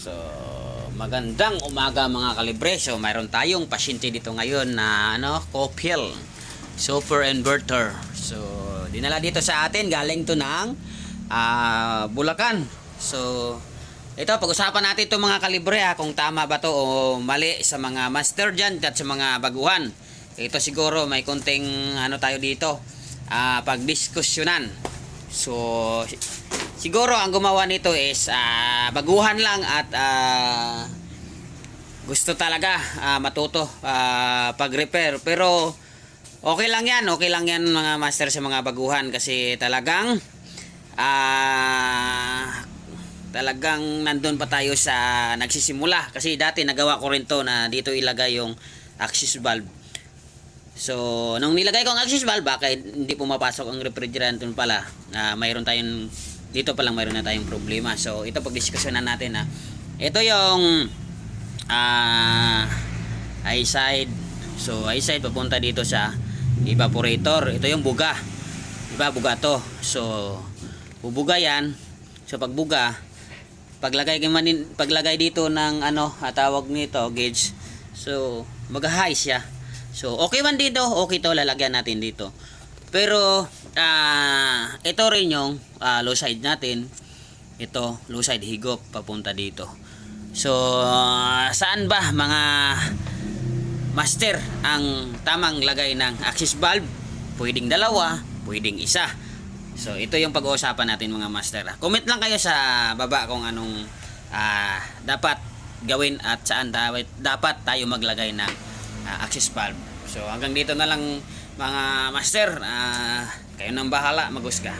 So, magandang umaga mga kalibre. So, mayroon tayong pasyente dito ngayon na ano, Copiel Super Inverter. So, dinala dito sa atin galing to ng ah, Bulacan. So, ito pag-usapan natin itong mga kalibre ha, kung tama ba to o mali sa mga master dyan at sa mga baguhan. Ito siguro may konting ano tayo dito, ah, pagdiskusyonan. So, siguro ang gumawa nito is ah, baguhan lang at ah, gusto talaga ah, matuto ah, pag-repair. Pero okay lang yan, okay lang yan mga master sa mga baguhan kasi talagang ah talagang nandun pa tayo sa nagsisimula kasi dati nagawa ko rin to na dito ilagay yung axis valve So, nung nilagay ko ang axis valve, bakit hindi pumapasok ang refrigerant dun pala? na mayroon tayong, dito pa lang mayroon na tayong problema. So, ito pagdiskusyonan natin na, ito yung, ah, high side. So, high side papunta dito sa evaporator. Ito yung buga. Diba, buga to. So, bubuga yan. So, pag buga, paglagay, paglagay dito ng ano, ah, tawag nito, gauge. So, mag-high siya. So, okay man dito, okay to, lalagyan natin dito. Pero, ah, ito rin yung ah, low side natin. Ito, low side higop, papunta dito. So, ah, saan ba mga master ang tamang lagay ng axis valve? Pwedeng dalawa, pwedeng isa. So, ito yung pag-uusapan natin mga master. Comment lang kayo sa baba kung anong ah, dapat gawin at saan dapat, tayo maglagay ng ah, axis valve. So, hanggang dito na lang mga master. Ah, kayo nang bahala, maghusga.